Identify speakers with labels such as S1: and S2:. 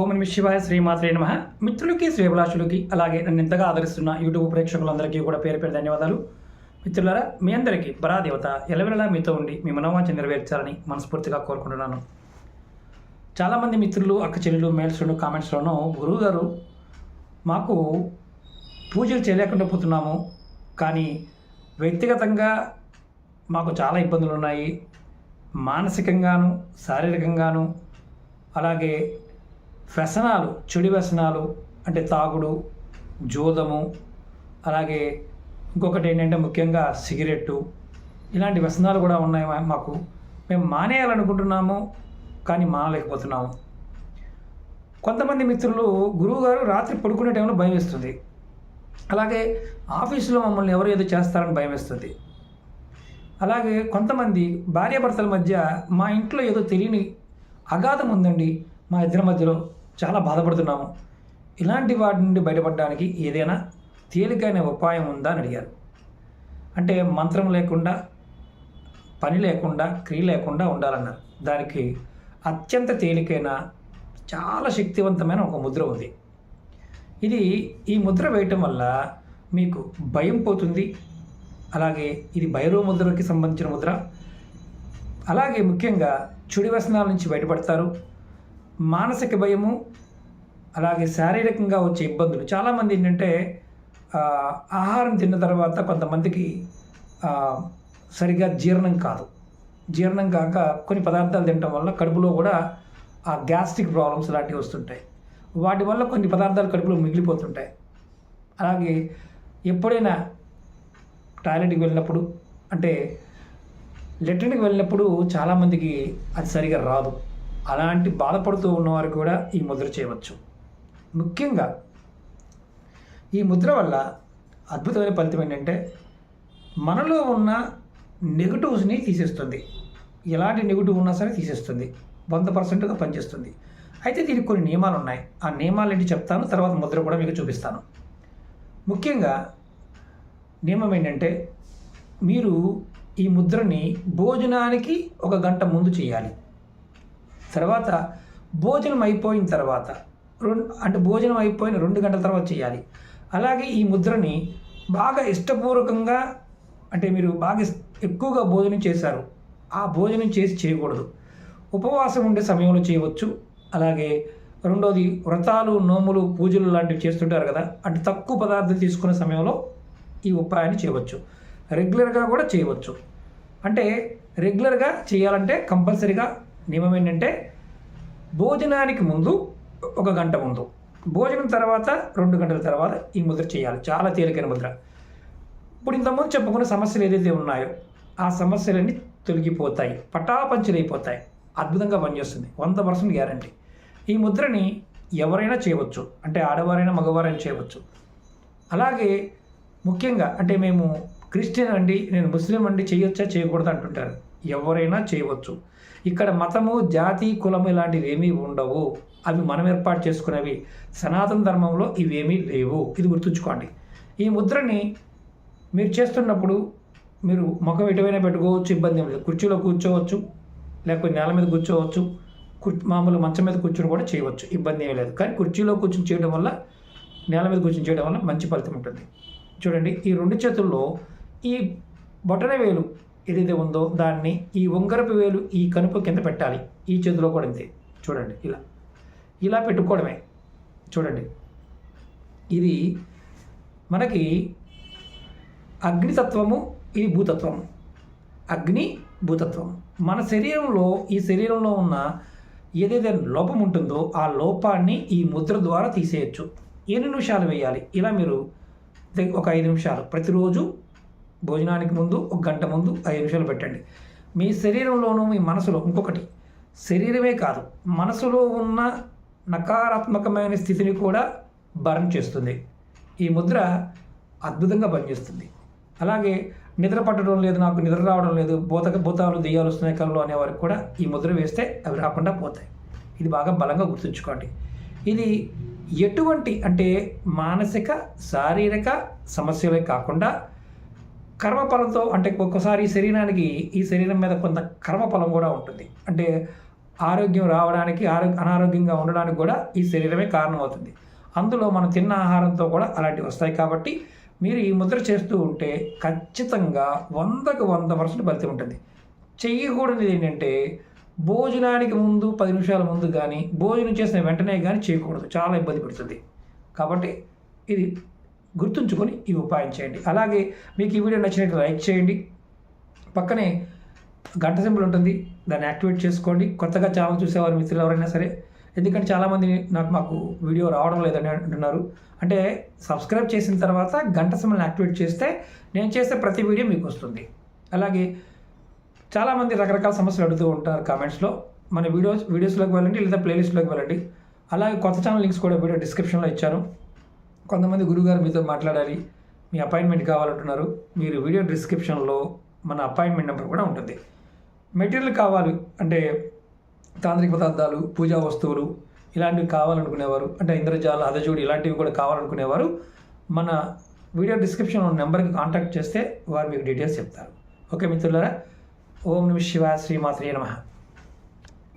S1: ఓం నమ శివాయ శ్రీమాత్రే నమ. మిత్రులకి శ్రీభిలాషులకి అలాగే నన్ను ఇంతగా ఆదరిస్తున్న యూట్యూబ్ ప్రేక్షకులందరికీ కూడా పేరు పేరు ధన్యవాదాలు. మిత్రులారా మీ అందరికీ పరాదేవత ఎలవెలలా మీతో ఉండి మీ మనోవాంఛ నెరవేర్చాలని మనస్ఫూర్తిగా కోరుకుంటున్నాను. చాలామంది మిత్రులు అక్క చెల్లెలు మెయిల్స్లోను కామెంట్స్లోనూ గురువు గారు మాకు పూజలు చేయలేకుండా పోతున్నాము. కానీ వ్యక్తిగతంగా మాకు చాలా ఇబ్బందులు ఉన్నాయి మానసికంగాను శారీరకంగాను అలాగే వ్యసనాలు చెడు వ్యసనాలు అంటే తాగుడు జోదము అలాగే ఇంకొకటి ఏంటంటే ముఖ్యంగా సిగరెట్టు ఇలాంటి వ్యసనాలు కూడా ఉన్నాయి మాకు. మేము మానేయాలనుకుంటున్నాము కానీ మానలేకపోతున్నాము. కొంతమంది మిత్రులు గురువుగారు రాత్రి పడుకునే టైంలో భయం వేస్తుంది. అలాగే ఆఫీసులో మమ్మల్ని ఎవరు ఏదో చేస్తారని భయం వేస్తుంది. అలాగే కొంతమంది భార్యాభర్తల మధ్య మా ఇంట్లో ఏదో తెలియని అగాధం ఉందండి మా ఇద్దరి మధ్యలో. చాలా బాధపడుతున్నాము. ఇలాంటి వాటి నుండి బయటపడడానికి ఏదైనా తేలికైన ఉపాయం ఉందా అని అడిగారు. అంటే మంత్రం లేకుండా పని లేకుండా క్రియ లేకుండా ఉండాలన్నారు. దానికి అత్యంత తేలికైన చాలా శక్తివంతమైన ఒక ముద్ర ఉంది. ఇది ఈ ముద్ర వేయటం వల్ల మీకు భయం పోతుంది. అలాగే ఇది భైరవ ముద్రకి సంబంధించిన ముద్ర. అలాగే ముఖ్యంగా చెడు వ్యసనాల నుంచి బయటపడతారు. మానసిక భయము అలాగే శారీరకంగా వచ్చే ఇబ్బందులు. చాలామంది ఏంటంటే ఆహారం తిన్న తర్వాత కొంతమందికి సరిగా జీర్ణం కాదు. జీర్ణం కాక కొన్ని పదార్థాలు తినటం వల్ల కడుపులో కూడా ఆ గ్యాస్ట్రిక్ ప్రాబ్లమ్స్ లాంటివి వస్తుంటాయి. వాటి వల్ల కొన్ని పదార్థాలు కడుపులో మిగిలిపోతుంటాయి. అలాగే ఎప్పుడైనా టాయిలెట్కి వెళ్ళినప్పుడు అంటే లెట్రిన్కి వెళ్ళినప్పుడు చాలామందికి అది సరిగా రాదు. అలాంటి బాధపడుతూ ఉన్నవారు కూడా ఈ ముద్ర చేయవచ్చు. ముఖ్యంగా ఈ ముద్ర వల్ల అద్భుతమైన ఫలితం ఏంటంటే మనలో ఉన్న నెగటివ్స్ని తీసేస్తుంది. ఎలాంటి నెగిటివ్ ఉన్నా సరే తీసేస్తుంది. వంద పర్సెంట్గా పనిచేస్తుంది. అయితే దీనికి కొన్ని నియమాలు ఉన్నాయి. ఆ నియమాలు ఏంటి చెప్తాను. తర్వాత ముద్ర కూడా మీకు చూపిస్తాను. ముఖ్యంగా నియమం ఏంటంటే మీరు ఈ ముద్రని భోజనానికి ఒక గంట ముందు చేయాలి. తర్వాత భోజనం అయిపోయిన తర్వాత రెండు అంటే భోజనం అయిపోయిన రెండు గంటల తర్వాత చేయాలి. అలాగే ఈ ముద్రని బాగా ఇష్టపూర్వకంగా అంటే మీరు బాగా ఎక్కువగా భోజనం చేశారు. ఆ భోజనం చేసి చేయకూడదు. ఉపవాసం ఉండే సమయంలో చేయవచ్చు. అలాగే రెండోది వ్రతాలు నోములు పూజలు లాంటివి చేస్తుంటారు కదా అంటే తక్కువ పదార్థం తీసుకునే సమయంలో ఈ ఉపాయాన్ని చేయవచ్చు. రెగ్యులర్గా కూడా చేయవచ్చు. అంటే రెగ్యులర్గా చేయాలంటే కంపల్సరీగా నియమం ఏంటంటే భోజనానికి ముందు ఒక గంట ముందు. భోజనం తర్వాత రెండు గంటల తర్వాత ఈ ముద్ర చేయాలి. చాలా తేలికైన ముద్ర. ఇప్పుడు ఇంతకుముందు చెప్పుకున్న సమస్యలు ఏదైతే ఉన్నాయో ఆ సమస్యలన్నీ తొలగిపోతాయి. పటాపంచలైపోతాయి. అద్భుతంగా పనిచేస్తుంది. వంద పర్సెంట్ గ్యారంటీ. ఈ ముద్రని ఎవరైనా చేయవచ్చు. అంటే ఆడవారైనా మగవారైనా చేయవచ్చు. అలాగే ముఖ్యంగా అంటే మేము క్రిస్టియన్ అండి నేను ముస్లిం అండి చేయొచ్చా చేయకూడదు అంటుంటారు. ఎవరైనా చేయవచ్చు. ఇక్కడ మతము జాతి కులము ఇలాంటివి ఏమీ ఉండవు. అవి మనం ఏర్పాటు చేసుకునేవి. సనాతన ధర్మంలో ఇవేమీ లేవు. ఇది గుర్తుంచుకోండి. ఈ ముద్రని మీరు చేస్తున్నప్పుడు మీరు ముఖం ఎటువైనా పెట్టుకోవచ్చు ఇబ్బంది ఏం లేదు. కుర్చీలో కూర్చోవచ్చు లేకపోతే నేల మీద కూర్చోవచ్చు మామూలు మంచం మీద కూర్చొని కూడా చేయవచ్చు. ఇబ్బంది ఏమీ లేదు. కానీ కుర్చీలో కూర్చొని చేయడం వల్ల నేల మీద కూర్చొని చేయడం వల్ల మంచి ఫలితం ఉంటుంది. చూడండి ఈ రెండు చేతుల్లో ఈ బొటన వేలు ఏదైతే ఉందో దాన్ని ఈ ఉంగరపు వేలు ఈ కనుపు కింద పెట్టాలి. ఈ చేతిలో కూడా అంతే. చూడండి ఇలా. ఇలా పెట్టుకోవడమే. చూడండి. ఇది మనకి అగ్నితత్వము ఇది భూతత్వము. అగ్ని భూతత్వం మన శరీరంలో ఈ శరీరంలో ఉన్న ఏదైతే లోపం ఉంటుందో ఆ లోపాన్ని ఈ ముద్ర ద్వారా తీసేయచ్చు. ఎన్ని నిమిషాలు వేయాలి? ఇలా మీరు ఒక ఐదు నిమిషాలు. ప్రతిరోజు భోజనానికి ముందు ఒక గంట ముందు ఐదు నిమిషాలు పెట్టండి. మీ శరీరంలోనూ మీ మనసులో ఇంకొకటి శరీరమే కాదు మనసులో ఉన్న నకారాత్మకమైన స్థితిని కూడా బర్న్ చేస్తుంది. ఈ ముద్ర అద్భుతంగా పనిచేస్తుంది అలాగే నిద్ర పట్టడం లేదు నాకు నిద్ర రావడం లేదు భూత భూతాలు దెయ్యాలు వస్తున్నాయి కళ్ళు అనేవారికి కూడా ఈ ముద్ర వేస్తే అవి రాకుండా పోతాయి. ఇది బాగా బలంగా గుర్తుంచుకోండి. ఇది ఎటువంటి అంటే మానసిక శారీరక సమస్యలే కాకుండా కర్మఫలంతో అంటే ఒక్కొక్కసారి శరీరానికి ఈ శరీరం మీద కొంత కర్మఫలం కూడా ఉంటుంది. అంటే ఆరోగ్యం రావడానికి ఆరోగ్య అనారోగ్యంగా ఉండడానికి కూడా ఈ శరీరమే కారణమవుతుంది. అందులో మనం తిన్న ఆహారంతో కూడా అలాంటివి వస్తాయి కాబట్టి మీరు ఈ ముద్ర చేస్తూ ఉంటే ఖచ్చితంగా వందకు వంద పర్సెంట్ ఫలితం ఉంటుంది. చేయకూడనిది ఏంటంటే భోజనానికి ముందు పది నిమిషాల ముందు కానీ భోజనం చేసిన వెంటనే కానీ చేయకూడదు. చాలా ఇబ్బంది పెడుతుంది. కాబట్టి ఇది గుర్తుంచుకొని ఈ ఉపాయం చేయండి. అలాగే మీకు ఈ వీడియో నచ్చినట్టు లైక్ చేయండి. పక్కనే గంట సింబల్ ఉంటుంది. దాన్ని యాక్టివేట్ చేసుకోండి. కొత్తగా ఛానల్ చూసేవారు మిత్రులు ఎవరైనా సరే ఎందుకంటే చాలామంది నాకు మాకు వీడియో రావడం లేదని అంటున్నారు. అంటే సబ్స్క్రైబ్ చేసిన తర్వాత గంట సింబల్ని యాక్టివేట్ చేస్తే నేను చేసే ప్రతి వీడియో మీకు వస్తుంది. అలాగే చాలామంది రకరకాల సమస్యలు అడుగుతూ ఉంటారు కామెంట్స్లో. మన వీడియోస్ వీడియోస్లోకి వెళ్ళండి లేదా ప్లేలిస్ట్లోకి వెళ్ళండి. అలాగే కొత్త ఛానల్ లింక్స్ కూడా వీడియో డిస్క్రిప్షన్లో ఇచ్చాను. కొంతమంది గురువుగారు మీతో మాట్లాడాలి మీ అపాయింట్మెంట్ కావాలంటున్నారు మీరు వీడియో డిస్క్రిప్షన్లో మన అపాయింట్మెంట్ నెంబర్ కూడా ఉంటుంది. మెటీరియల్ కావాలి అంటే తాంత్రిక పదార్థాలు పూజా వస్తువులు ఇలాంటివి కావాలనుకునేవారు అంటే ఇంద్రజాల అదజోడి ఇలాంటివి కూడా కావాలనుకునేవారు మన వీడియో డిస్క్రిప్షన్ నెంబర్కి కాంటాక్ట్ చేస్తే వారు మీకు డీటెయిల్స్ చెప్తారు. ఓకే మిత్రులారా ఓం నమ శివ శ్రీమాత్రే నమః.